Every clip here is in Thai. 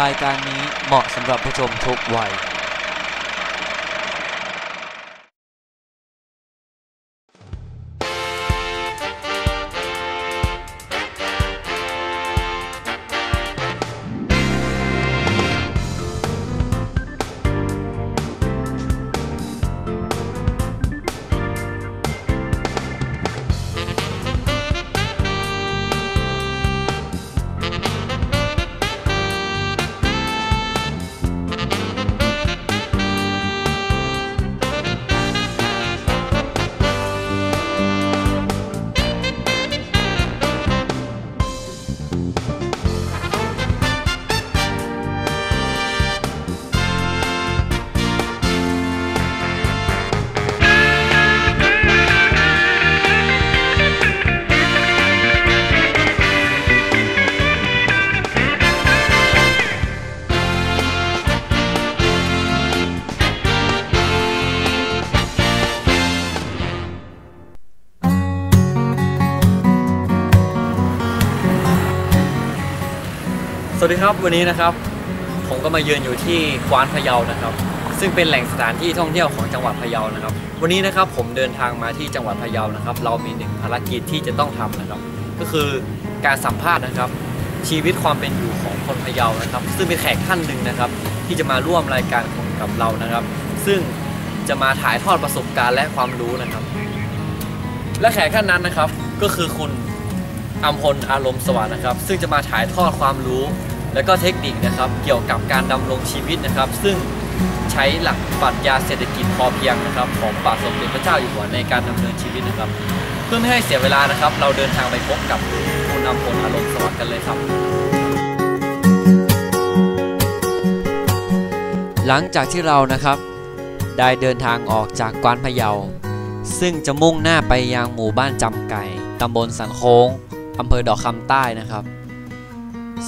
รายการนี้เหมาะสำหรับผู้ชมทุกวัย ดีครับวันนี้นะครับ ผมก็มาเยือนอยู่ที่กวานพะเยานะครับ ซึ่งเป็นแหล่งสถานที่ท่องเที่ยวของจังหวัดพะเยานะครับ วันนี้นะครับผมเดินทางมาที่จังหวัดพะเยานะครับ เรามีหนึ่งภารกิจที่จะต้องทำนะครับ ก็คือการสัมภาษณ์นะครับ ชีวิตความเป็นอยู่ของคนพะเยานะครับ ซึ่งเป็นแขกท่านหนึ่งนะครับ ที่จะมาร่วมรายการของกับเรานะครับ ซึ่งจะมาถ่ายทอดประสบการณ์และความรู้นะครับ และแขกท่านนั้นนะครับก็คือคุณอัมพลอารมณ์สวัสดิ์นะครับ ซึ่งจะมาถ่ายทอดความรู้ และก็เทคนิคนะครับเกี่ยวกับการดำรงชีวิตนะครับ ซึ่งใช้หลักปรัชญาเศรษฐกิจพอเพียงนะครับ ของป่าสมเด็จพระเจ้าอยู่หัวในการดำเนินชีวิตนะครับ เพื่อไม่ให้เสียเวลานะครับ เราเดินทางไปพบกับคุณอัมพลอารมณ์สวัสดิ์กันเลยครับ หลังจากที่เรานะครับ ได้เดินทางออกจากกวานพะเยา ซึ่งจะมุ่งหน้าไปยังหมู่บ้านจำไก่ตำบลสันโค้งอำเภอดอกคำใต้นะครับ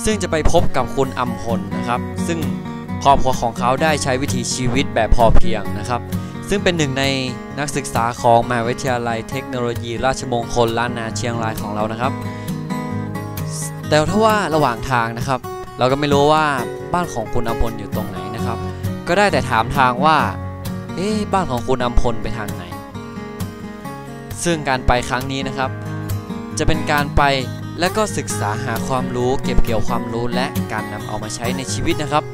ซึ่งจะไปพบกับคุณอัมพลนะครับ ซึ่งครอบครัวของเขาได้ใช้วิถีชีวิตแบบพอเพียงนะครับ ซึ่งเป็นหนึ่งในนักศึกษาของมหาวิทยาลัยเทคโนโลยี ราชมงคลล้านนาเชียงรายของเรานะครับ แต่ถ้าว่าระหว่างทางนะครับ เราก็ไม่รู้ว่าบ้านของคุณอัมพลอยู่ตรงไหนนะครับ ก็ได้แต่ถามทางว่าเอ๊ะบ้านของคุณอัมพลไปทางไหน ซึ่งการไปครั้งนี้นะครับ จะเป็นการไป และก็ศึกษาหาความรู้เก็บเกี่ยวความรู้และการนำเอามาใช้ในชีวิตนะครับ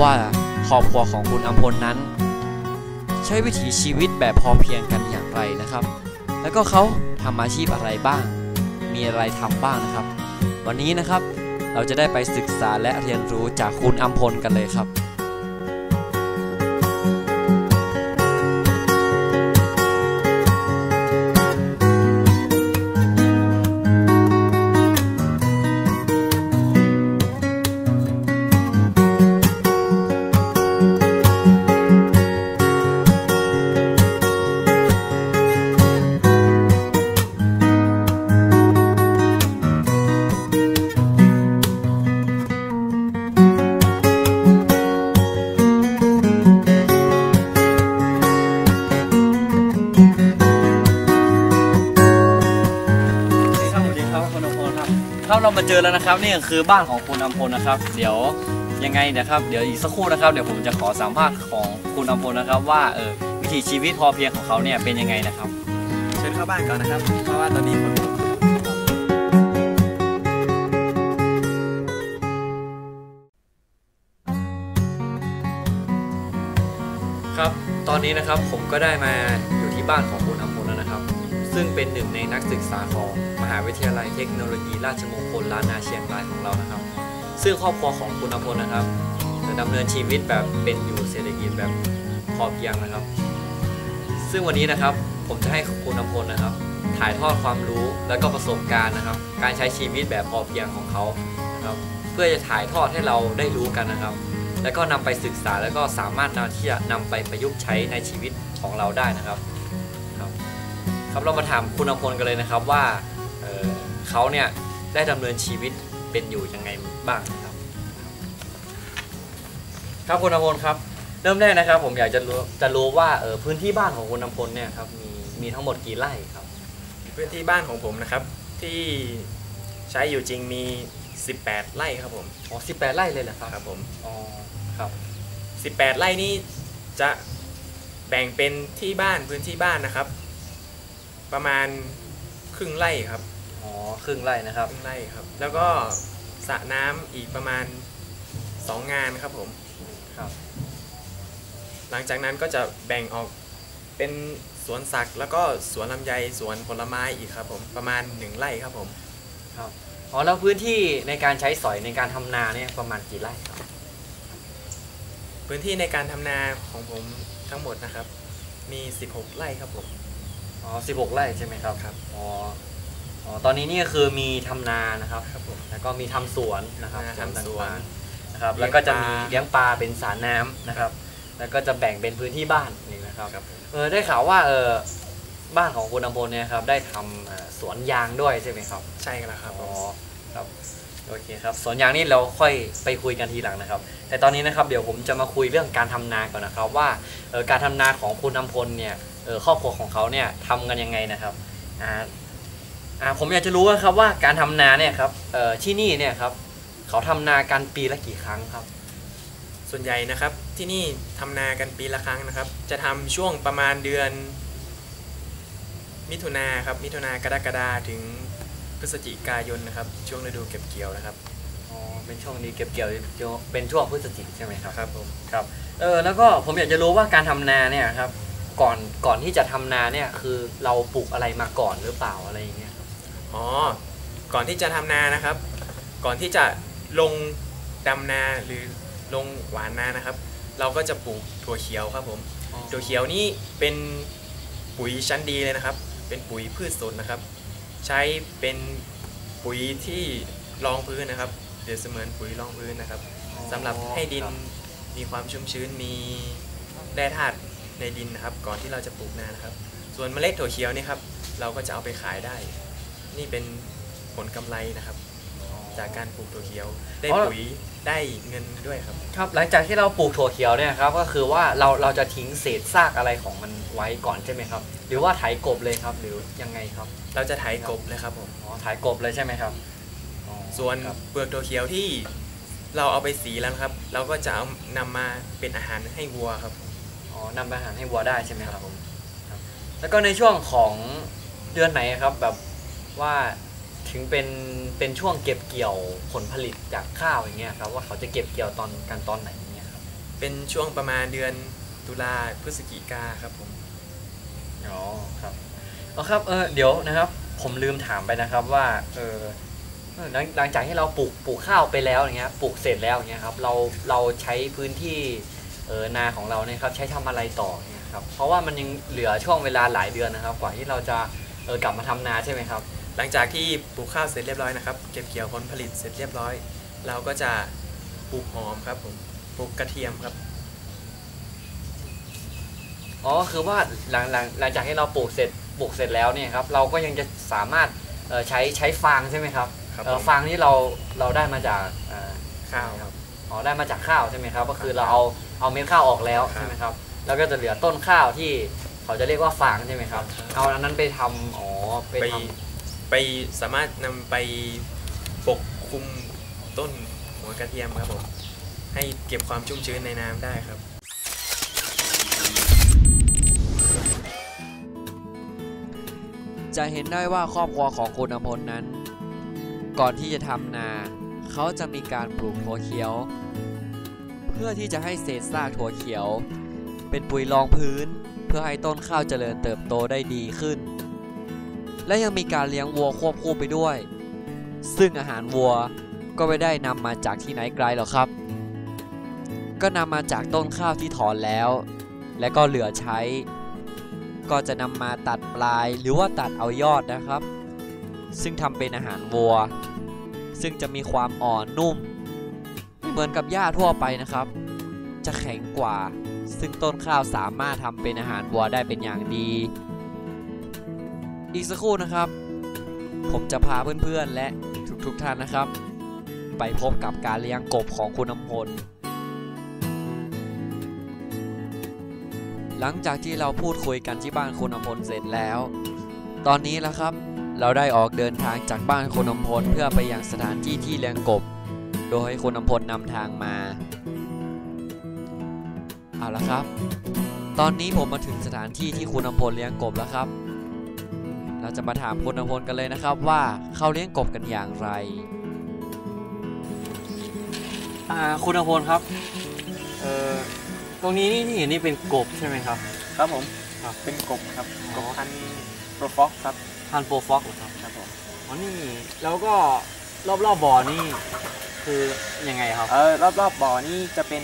ว่าครอบครัวของคุณอัมพลนั้น ใช้วิถีชีวิตแบบพอเพียงกันอย่างไรนะครับ แล้วก็เขาทำอาชีพอะไรบ้าง มีอะไรทำบ้างนะครับ วันนี้นะครับเราจะได้ไปศึกษาและเรียนรู้จากคุณอัมพลกันเลยครับ เรามาเจอแล้วนะครับนี่คือบ้านของคุณอัมพลนะครับ เดี๋ยวยังไงนะครับเดี๋ยวอีกสักครู่นะครับเดี๋ยวผมจะขอสัมภาษณ์ของคุณอัมพลนะครับ ว่าเออวิถีชีวิตพอเพียงของเขาเนี่ยเป็นยังไงนะครับ เชิญเข้าบ้านก่อนนะครับ เพราะว่าตอนนี้ฝนตกครับตอนนี้นะครับผมก็ได้มาอยู่ที่บ้านของ ซึ่งเป็นหนึ่งในนักศึกษาของมหาวิทยาลัยเทคโนโลยีราชมงคลล้านนาเชียงรายของเรานะครับ ซึ่งครอบครัวของคุณอัมพลนะครับจะดำเนินชีวิตแบบเป็นอยู่เศรษฐกิจแบบพอเพียงนะครับ ซึ่งวันนี้นะครับผมจะให้คุณอัมพลนะครับ ถ่ายทอดความรู้และก็ประสบการณ์นะครับ การใช้ชีวิตแบบพอเพียงของเขานะครับ เพื่อจะถ่ายทอดให้เราได้รู้กันนะครับ แล้วก็นำไปศึกษาแล้วก็สามารถนำที่จะนำไปประยุกต์ใช้ในชีวิตของเราได้นะครับ ครับเรามาถามคุณอำพลกันเลยนะครับว่าเอ่อเขาเนี่ยได้ดำเนินชีวิตเป็นอยู่ยังไงบ้างนะครับ ครับคุณอำพลครับ เริ่มแรกนะครับ ผมอยากจะรู้จะรู้ว่าเออพื้นที่บ้านของคุณอำพลเนี่ยครับมีมีทั้งหมดกี่ไร่ครับ พื้นที่บ้านของผมนะครับ ที่ใช้อยู่จริงมี 18 ไร่ครับผมอ๋อ18ไร่เลยเหรอครับครับผม อ๋อครับ 18 ไร่นี่จะแบ่งเป็นที่บ้านพื้นที่บ้านนะครับ ประมาณครึ่งไร่ครับอ๋อครึ่งไร่นะครับ ครึ่งไร่ครับ แล้วก็สระน้ำอีกประมาณ 2 งานครับผม ครับ หลังจากนั้นก็จะแบ่งออกเป็นสวนสักแล้วก็สวนลำไยสวนผลไม้อีกครับผมประมาณ 1 ไร่ครับผม ครับอ๋อแล้วพื้นที่ในการใช้สอยในการทำนาเนี่ยประมาณกี่ไร่ครับพื้นที่ในการทำนาของผมทั้งหมดนะครับ มี 16 ไร่ครับผม อ๋อ16ไร่ใช่ไหมครับครับอ๋ออ๋อตอนนี้นี่ก็คือมีทำนานะครับครับผม แล้วก็มีทำสวนนะครับนาทำสวนต่างๆนะครับเลี้แล้ยงวก็จะมีปลาเลี้ยงปลาเป็นสระน้ำนะครับ แล้วก็จะแบ่งเป็นพื้นที่บ้านนี่นะครับ ครับผม เออได้ข่าวว่าเออบ้านของคุณอำพลเนี่ยครับได้ทำเอ่อสวนยางด้วยใช่ไหมครับ ใช่แล้วครับผอ๋อมครับโอเคครับสวนยางนี่เราค่อยไปคุยกันทีหลังนะครับ แต่ตอนนี้นะครับเดี๋ยวผมจะมาคุยเรื่องการทำนาก่อนนะครับว่าเออการทำนาของคุณอำพลเนี่ยเออครอบครัวของเขาเนี่ยทำกันยังไงนะครับอ่าอ่าผมอยากจะรู้ว่าครับว่าการทำนาเนี่ยครับเออที่นี่เนี่ยครับเขาทำนากันปีละกี่ครั้งครับ ส่วนใหญ่นะครับที่นี่ทำนากันปีละครั้งนะครับ จะทำช่วงประมาณเดือน มิถุนาครับมิถุนากรกฎาถึงพฤศจิกายนนะครับ ช่วงฤดูเก็บเกี่ยวนะครับอ๋อเป็นช่วงนี้เก็บเกี่ยวเป็นช่วงพฤศจิกใช่ไหมครับครับผมครับเออแล้วก็ผมอยากจะรู้ว่าการทำนาเนี่ยครับ ก่อนก่อนที่จะทำนาเนี่ยคือเราปลูกอะไรมาก่อนหรือเปล่าอะไรอย่างเงี้ยครับอ๋อก่อนที่จะทำนานะครับ ก่อนที่จะลงดำนาหรือลงหวานนานะครับ เราก็จะปลูกถั่วเขียวครับผมถั่วเขียวนี่เป็นปุ๋ยชั้นดีเลยนะครับ เป็นปุ๋ยพืชสดนะครับ ใช้เป็นปุ๋ยที่รองพื้นนะครับเดี๋ยวเสมือนปุ๋ยรองพื้นนะครับสำหรับให้ดินครับมีความชุ่มชื้นมีแร่ธาตุ ในดินนะครับ ก่อนที่เราจะปลูกนานะครับ ส่วนเมล็ดถั่วเขียวนี่ครับ เราก็จะเอาไปขายได้ นี่เป็นผลกำไรนะครับ จากการปลูกถั่วเขียว ได้ปุ๋ยได้เงินด้วยครับ ครับ หลังจากที่เราปลูกถั่วเขียวเนี่ยครับก็คือว่าเราเราจะทิ้งเศษซากอะไรของมันไว้ก่อนใช่ไหมครับ หรือว่าไถกบเลยครับ หรือยังไงครับ เราจะไถกบเลยครับผมอ๋อไถกบเลยใช่ไหมครับอ๋อส่วนครับเปลือกถั่วเขียวที่เราเอาไปสีแล้วนะครับ เราก็จะเอานำมาเป็นอาหารให้วัวครับอ๋อ นำไปอาหารให้วัวได้ใช่ไหมครับผมครับแล้วก็ในช่วงของเดือนไหนครับแบบว่าถึงเป็นเป็นช่วงเก็บเกี่ยวผลผลิตจากข้าวอย่างเงี้ยครับว่าเขาจะเก็บเกี่ยวตอนกันตอนไหนอย่างเงี้ยครับเป็นช่วงประมาณเดือนตุลาพฤศจิกาครับผมอ๋อครับเอาครับเออเดี๋ยวนะครับ ผมลืมถามไปนะครับว่าเออเออหลังหลังจากที่เราปลูกปลูกข้าวไปแล้วอย่างเงี้ยปลูกเสร็จแล้วอย่างเงี้ยครับเราเราใช้พื้นที่เออนาของเราเนี่ยครับใช้ทำอะไรต่อเนี่ยครับเพราะว่ามันยังเหลือช่วงเวลาหลายเดือนนะครับ กว่าที่เราจะเออกลับมาทำนาใช่ไหมครับ หลังจากที่ปลูกข้าวเสร็จเรียบร้อยนะครับ เก็บเกี่ยวผลผลิตเสร็จเรียบร้อย เราก็จะปลูกหอมครับผมปลูกกระเทียมครับอ๋อคือว่าหลังหลังหลังจากที่เราปลูกเสร็จปลูกเสร็จแล้วเนี่ยครับเราก็ยังจะสามารถเออใช้ใช้ฟางใช่ไหมครับครับเออผมฟางนี่เราเราได้มาจากเอ่อข้าวครับ อ๋อได้มาจากข้าวใช่ไหมครับ ก็คือเราเอาเอาเม็ดข้าวออกแล้วครับใช่ไหมครับ แล้วก็จะเหลือต้นข้าวที่เขาจะเรียกว่าฟางใช่ไหมครับครับ เอาอันนั้นไปทำอ๋อไปไปทไปสามารถนำไปปกคลุมต้นหัวกระเทียมครับผมให้เก็บความชุ่มชื้นในน้ำได้ครับ จะเห็นได้ว่าครอบครัวของคุณอภพลนั้น ก่อนที่จะทำนา เขาจะมีการปลูกถั่วเขียวเพื่อที่จะให้เศษซากถั่วเขียว เป็นปุ๋ยรองพื้น เพื่อให้ต้นข้าวเจริญเติบโตได้ดีขึ้น และยังมีการเลี้ยงวัวควบคู่ไปด้วย ซึ่งอาหารวัวก็ไม่ได้นำมาจากที่ไหนไกลหรอกครับ ก็นำมาจากต้นข้าวที่ถอนแล้ว และก็เหลือใช้ ก็จะนำมาตัดปลายหรือว่าตัดเอายอดนะครับ ซึ่งทำเป็นอาหารวัว ซึ่งจะมีความอ่อนนุ่ม เหมือนกับหญ้าทั่วไปนะครับ จะแข็งกว่า ซึ่งต้นข้าวสามารถทำเป็นอาหารวัวได้เป็นอย่างดี อีกสักครู่นะครับ ผมจะพาเพื่อนๆและทุกๆท่านนะครับ ไปพบกับการเลี้ยงกบของคุณอำพลหลังจากที่เราพูดคุยกันที่บ้านคุณอำพลเสร็จแล้ว ตอนนี้แล้วครับ เราได้ออกเดินทางจากบ้านคุณอำพลเพื่อไปยังสถานที่ที่เลี้ยงกบ โดยให้คุณอำพลนำทางมา เอาละครับ ตอนนี้ผมมาถึงสถานที่ที่คุณอำพลเลี้ยงกบแล้วครับ เราจะมาถามคุณอำพลกันเลยนะครับว่าเขาเลี้ยงกบกันอย่างไรอ่าคุณอภพลครับเอ่อตรงนี้นี่ที่เห็นนี่เป็นกบใช่ไหมครับ ครับผมครับเป็นกบครับอ๋กอบพันธุ์โปรฟ็อกครับพันโปรฟ็อกเหรอครับครับผมอ๋อนี่แล้วก็รอบๆบบ่อนี่ คือยังไงครับ เออรอบๆบบ่อนี่จะเป็น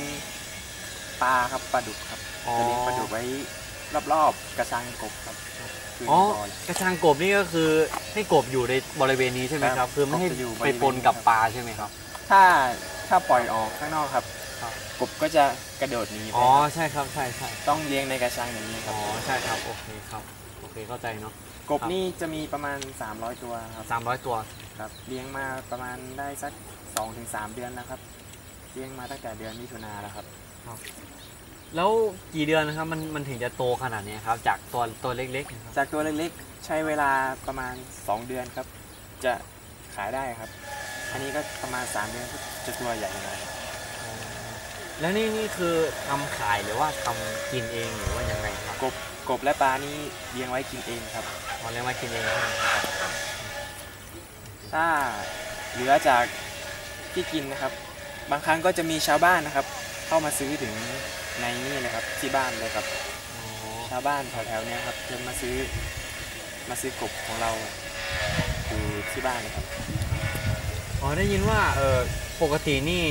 ปลาครับปลาดุกครับอ๋อ จะเลี้ยงปลาดุกไว้รอบๆกระชังกบครับคืออ๋อบ่อยกระชังกบนี่ก็คือให้กบอยู่ในบริเวณนี้ใช่ไหมคครัรับบ คือไม่ให้กบจะอยู่บริไปเวณปนกับนี้ครับ ปลาใช่ไหมครับ ถ้าถ้าปล่อยออกข้างนอกครับ ครับ กบก็จะกระโดดหนีไปอ๋อ ครับใช่ครับใช่ใช่ต้องเลี้ยงในกระชังอย่างนี้ครัอ๋บ อใช่ครับโอเคครับโอเคเข้าใจเนาะ กบครับนี่จะมีประมาณ 300 ตัวครับสามร้อยตัวครับเลี้ยงมาประมาณได้สัก2-3 เดือนแล้วครับเลี้ยงมาตั้งแต่เดือนมิถุนาแล้วครับแล้วกี่เดือนนะครับมันมันถึงจะโตขนาดนี้ครับจากตัวตัวเล็กๆนะครับจากตัวเล็กๆ ใช้เวลาประมาณ 2 เดือนครับ จะขายได้ครับ อันนี้ก็ประมาณ 3 เดือนก็จะตัวใหญ่หน่อยอ๋อแล้วนี่นี่คือทำขายหรือว่าทำกินเองหรือว่ายังไงครับกบกบและปลานี่เลี้ยงไว้กินเองครับ อ๋อเรียกว่ากินเองใช่ไหมครับถ้าเหลือจากที่กินนะครับ บางครั้งก็จะมีชาวบ้านนะครับ เข้ามาซื้อถึงในนี่เลยครับ ที่บ้านเลยครับอ๋อชาวบ้านแถวๆเนี้ยครับจะมาซื้อมาซื้อกบของเราอยู่ที่บ้านเลยครับอ๋อได้ยินว่าเออปกตินี่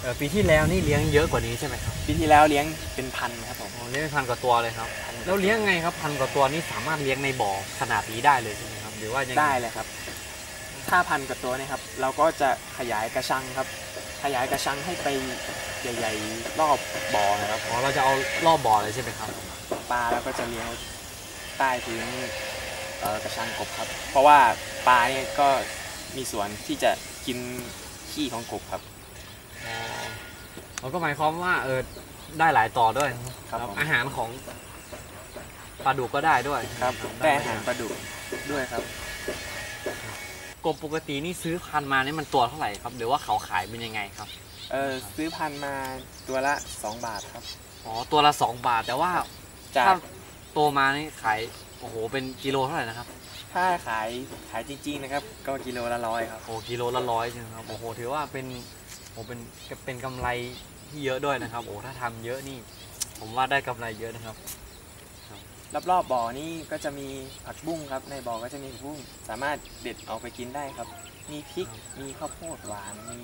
เอ่อปีที่แล้วนี่เลี้ยงเยอะกว่านี้ใช่ไหมครับปีที่แล้วเลี้ยงเป็นพันครับผมอ๋อเลี้ยงเป็นพันกว่าตัวเลยครับพัน แล้วเลี้ยงไงครับพันกว่าตัวนี่สามารถเลี้ยงในบ่อขนาดนี้ได้เลยใช่ไหมครับหรือว่ายังงได้เลยครับ ถ้าพันกับตัวเนี้ครับ เราก็จะขยายกระชังครับ ขยายกระชังให้ไปใหญ่ๆรอบบ่อนะครับอ๋อเราจะเอารอบบ่อเลยใช่ไหมครับปลาแล้วก็จะเลี้ยงไว้ใต้พื้นเอ่อกระชังกบครับ เพราะว่าปลาเนี่ยก็มีส่วนที่จะกินขี้ของกบครับอ๋อมันก็หมายความว่าเออได้หลายต่อด้วยครับผม อาหารของ ปลาดุกก็ได้ด้วยครับได้อาหารปลาดุกด้วยครับ กบปกตินี่ซื้อพันธุ์มานี่มันตัวเท่าไหร่ครับหรือว่าเขาขายเป็นยังไงครับ เออซื้อพันธุ์มาตัวละ 2 บาทครับ อ๋อตัวละสองบาทแต่ว่าจากถ้าโตมานี่ขายโอ้โหเป็นกิโลเท่าไหร่นะครับ ถ้าขายขายจริงๆนะครับ ก็กิโลละร้อยครับโอ้กิโลละร้อยใช่ไหมครับโอ้โหถือว่าเป็นโอ้เป็นเป็นกำไรที่เยอะด้วยนะครับ โอ้ถ้าทำเยอะนี่ ผมว่าได้กำไรเยอะนะครับ รอบๆบ่อนี่ก็จะมีผักบุ้งครับ ในบ่อก็จะมีผักบุ้งสามารถเด็ดเอาไปกินได้ครับ มีพริกมีข้าวโพดหวานมี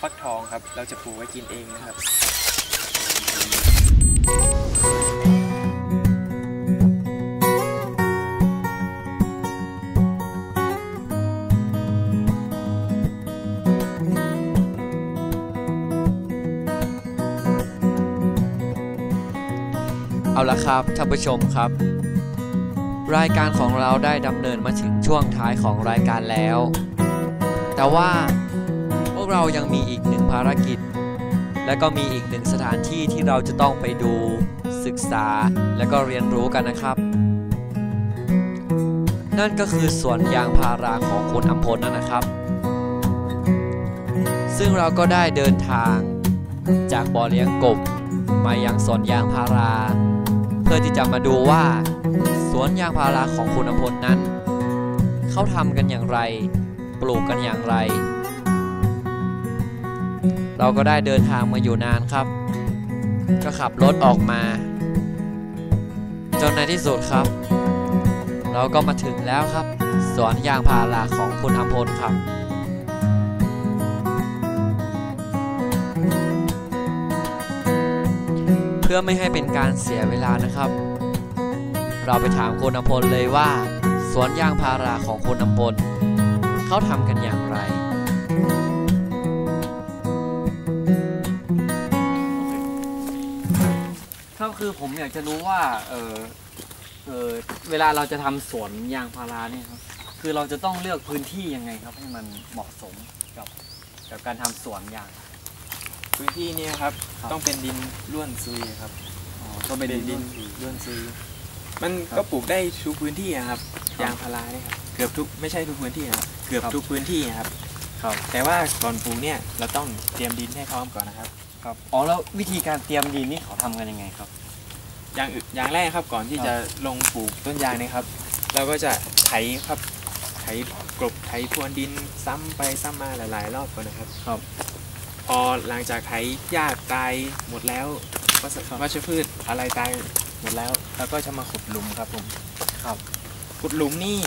ฟักทองครับ เราจะปลูกไว้กินเองนะครับ เอาละครับท่านผู้ชมครับ รายการของเราได้ดำเนินมาถึงช่วงท้ายของรายการแล้ว แต่ว่าพวกเรายังมีอีกหนึ่งภารกิจ และก็มีอีกหนึ่งสถานที่ที่เราจะต้องไปดู ศึกษาและก็เรียนรู้กันนะครับ นั่นก็คือสวนยางพาราของคุณอัมพลนั่นนะครับ ซึ่งเราก็ได้เดินทางจากบ่อเลี้ยงกบมายังสวนยางพารา เพื่อที่จะมาดูว่า สวนยางพาราของคุณอภพลนั้น เขาทำกันอย่างไร ปลูกกันอย่างไร เราก็ได้เดินทางมาอยู่นานครับ ก็ขับรถออกมา จนในที่สุดครับ เราก็มาถึงแล้วครับ สวนยางพาราของคุณอภพลครับ พื่อไม่ให้เป็นการเสียเวลานะครับ เราไปถามคุณอำพลเลยว่า สวนยางพาราของคุณอำพลเขาทำกันอย่างไรก็คือผมอยากจะรู้ว่าเออเออเวลาเราจะทำสวนยางพาราเนี่ยครับ คือเราจะต้องเลือกพื้นที่ยังไงครับ ให้มันเหมาะสมกับกับการทำสวนยาง พื้นที่เนี่ยครับ ครับต้องเป็นดินร่วนซุยครับอ๋อก็เป็นดินร่วนซุย มันก็ปลูกได้ทุกพื้นที่อะครับยางพาราเนี่ยครับ เกือบทุกไม่ใช่ทุกพื้นที่นะครับเกือบครับ ทุกพื้นที่นะครับ ครับ แต่ว่าก่อนปลูกเนี่ยเราต้องเตรียมดินให้พร้อมก่อนนะครับ ครับ อ๋อแล้ววิธีการเตรียมดินนี่เขาทำกันยังไงครับ อย่างอื่นอย่างแรกครับก่อนที่ครับ จะลงปลูกต้นยางเนี่ยครับ เราก็จะไถครับไถกลบไถพรวนดินซ้ำไปซ้ำมาหลาย ๆ รอบก่อนนะครับ ครับ พอหลังจากไถหญ้าตายหมดแล้ววัชวัชพืชอะไรตายหมดแล้วเราก็จะมาขุดหลุมครับผมครับขุดหลุมนี่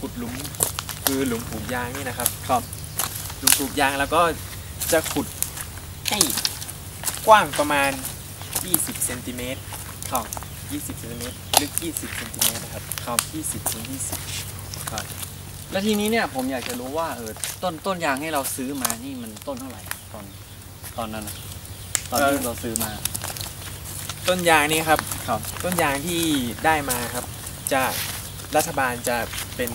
ขุดหลุมคือหลุมปลูกยางนี่นะครับครับหลุมปลูกยางแล้วก็จะขุดให้กว้างประมาณ 20เซนติเมตรครับ20เซนติเมตรลึก 20เซนติเมตรนะครับครับ20ถึง20แล้วทีนี้เนี่ยผมอยากจะรู้ว่าเออต้นต้นยางให้เราซื้อมานี่มันต้นเท่าไหร่ ตอนตอนนั้นนะตอนที่เราซื้อมา ต้นยางนี่ครับครับ ต้นยางที่ได้มาครับ จะรัฐบาลจะเป็น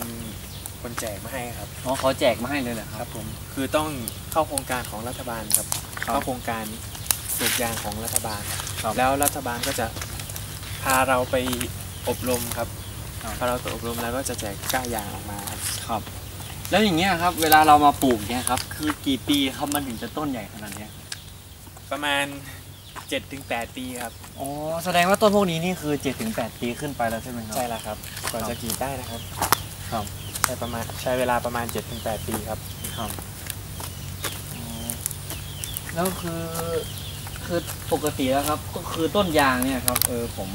คนแจกมาให้ครับอ๋อเขาแจกมาให้เลยเหรอคครัรับบ ผมคือต้องเข้าโครงการของรัฐบาลครับครับเข้าโครงการปลูกยางของรัฐบาล ครับแล้วรัฐบาลก็จะพาเราไปอบรมครับครับ พาเราไปอบรมแล้วก็จะแจกก้ายางออกมาครับ ครับ แล้วอย่างเงี้ยครับ เวลาเรามาปลูกเนี่ยครับ คือกี่ปีครับมันถึงจะต้นใหญ่ขนาดเนี้ยประมาณ7-8ปีครับอ๋อแสดงว่าต้นพวกนี้นี่คือ7จถึงแปีขึ้นไปแล้วใช่ไหมครับใช่แล้วครับก่อนครับจะกรีดได้นะครับครับใช้ประมาณใช้เวลาประมาณ7-8ปีครับครับอ๋อแล้วคือคือปกติแล้วครับ ก็คือต้นยางเนี่ยครับ เออผม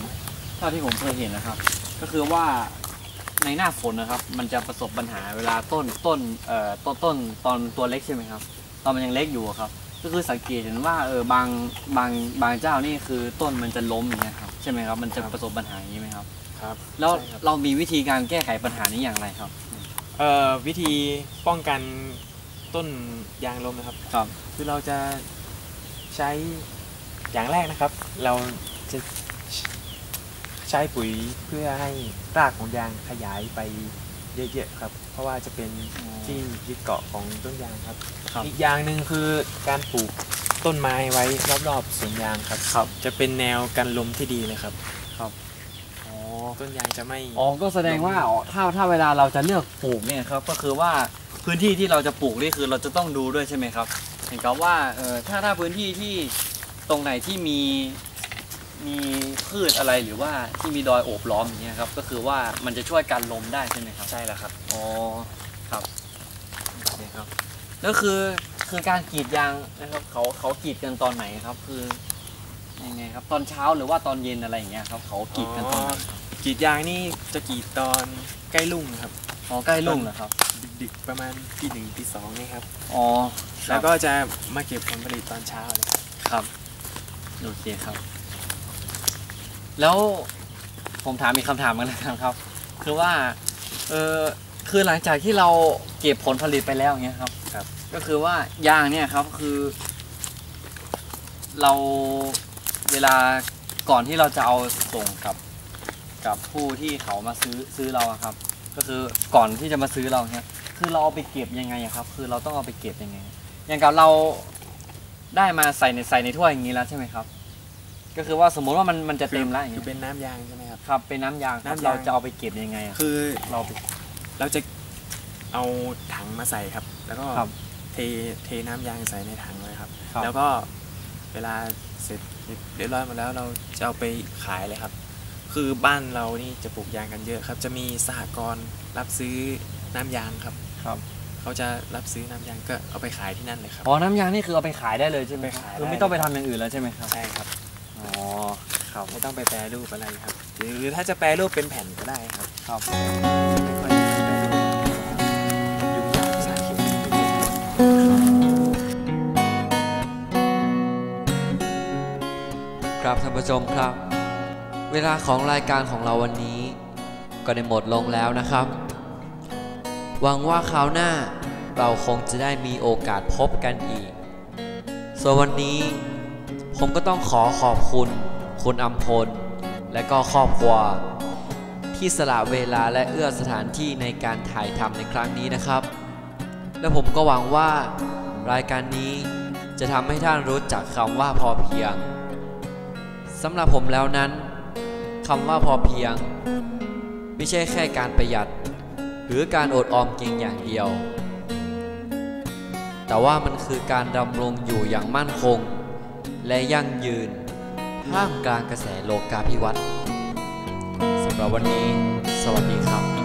เท่าที่ผมเคยเห็นนะครับ ก็คือว่า ในหน้าฝนนะครับ มันจะประสบปัญหาเวลาต้นต้นเอ่อต้นต้นตอนตัวเล็กใช่ไหมครับ ตอนมันยังเล็กอยู่อะครับ ก็คือสังเกตเห็นว่าเออบางบางบางเจ้านี่คือต้นมันจะล้มอย่างเงี้ยครับใช่ไหมครับ มันจะประสบปัญหาอย่างนี้ไหมครับ ครับแล้วใช่ครับเรามีวิธีการแก้ไขปัญหานี้อย่างไรครับ เอ่อวิธีป้องกันต้นยางล้มนะครับ ครับ คือเราจะใช้อย่างแรกนะครับ เราจะ ใช้ปุ๋ยเพื่อให้รากของยางขยายไปเยอะๆครับ เพราะว่าจะเป็นที่ยึดเกาะของต้นยางครับ ครับอีกอย่างหนึ่งคือการปลูกต้นไม้ไว้รอบๆสวนยางครับ ครับ จะเป็นแนวกันลมที่ดีเลยครับ อ๋อต้นยางจะไม่ อ๋อก็แสดงว่าอ๋อถ้าถ้าเวลาเราจะเลือกปลูกเนี่ยครับก็คือว่าพื้นที่ที่เราจะปลูกนี่คือเราจะต้องดูด้วยใช่ไหมครับ เห็นกับว่าเออถ้าถ้าพื้นที่ที่ตรงไหนที่มี มีพืชอะไรหรือว่าที่มีดอยโอบล้อมอย่างเงี้ยครับ ก็คือว่ามันจะช่วยกันลมได้ใช่ไหมครับ ใช่แล้วครับ อ๋อ ครับโอเคครับ แล้วคือคือการกรีดยางนะครับเขาเขากรีดกันตอนไหนครับ คือยังไงครับ ตอนเช้าหรือว่าตอนเย็นอะไรอย่างเงี้ยครับเขากรีดกันตอนไหนกรีดยางนี่จะกรีดตอนใกล้รุ่งครับ อ๋อ ใกล้รุ่งเหรอครับ ดึกๆประมาณตีหนึ่งตีสองนี่ครับ อ๋อ แล้วก็จะมาเก็บผลผลิตตอนเช้าเลยครับ ครับ โอเคครับ แล้วผมถามอีกคำถามกันแล้วกันครับ คือว่าเออคือหลังจากที่เราเก็บผลผลิตไปแล้วอย่างเงี้ยครับครับ ก็คือว่ายางเนี่ยครับคือ เราเวลาก่อนที่เราจะเอาส่งกับ กับผู้ที่เขามาซื้อซื้อเราอะครับ ก็คือก่อนที่จะมาซื้อเราเนี่ยคือเราเอาไปเก็บยังไงอะครับ คือเราต้องเอาไปเก็บยังไง อย่างกับเราได้มาใส่ในใส่ในถ้วยอย่างนี้แล้วใช่ไหมครับ ก็คือว่าสมมุติว่ามันมันจะเต็มแล้วอย่างคือเงี้ยเป็นน้ำยางใช่ไหมครับ ครับเป็นน้ำยางครับน้ำยาง เราจะเอาไปเก็บยังไงอะ คือเราไปเราจะเอาถังมาใส่ครับ แล้วก็ครับเทเทน้ำยางใส่ในถังเลยครับ ครับ แล้วก็เวลาเสร็จเรียบร้อยหมดแล้วเราจะเอาไปขายเลยครับ คือบ้านเรานี่จะปลูกยางกันเยอะครับ จะมีสหกรณ์รับซื้อน้ำยางครับ ครับเขาจะรับซื้อน้ำยางก็เอาไปขายที่นั่นเลยครับ อ๋อน้ำยางนี่คือเอาไปขายได้เลยใช่ไหมไปขายคือได้ไม่ต้องไปทำอย่างอื่นแล้วใช่ไหมครับ ใช่ครับ อ๋อครับไม่ต้องไปแปรรูปอะไรครับ หรือถ้าจะแปรรูปเป็นแผ่นก็ได้ครับครับไม่ค่อยแปรรูปยุ่งยากสารเคมีครับท่านผู้ชมครับ เวลาของรายการของเราวันนี้ ก็ได้หมดลงแล้วนะครับ หวังว่าคราวหน้าเราคงจะได้มีโอกาสพบกันอีกส่วนวันนี้ ผมก็ต้องขอขอบคุณ คุณอัมพล และก็ครอบครัว ที่สละเวลาและเอื้อสถานที่ในการถ่ายทำในครั้งนี้นะครับ และผมก็หวังว่ารายการนี้จะทำให้ท่านรู้จักคำว่าพอเพียงสำหรับผมแล้วนั้นคำว่าพอเพียง ไม่ใช่แค่การประหยัด หรือการอดออมเกินอย่างเดียว แต่ว่ามันคือการดำรงอยู่อย่างมั่นคง และยั่งยืนท่ามกลางกระแสโลกาภิวัตน์สำหรับวันนี้ สวัสดีครับ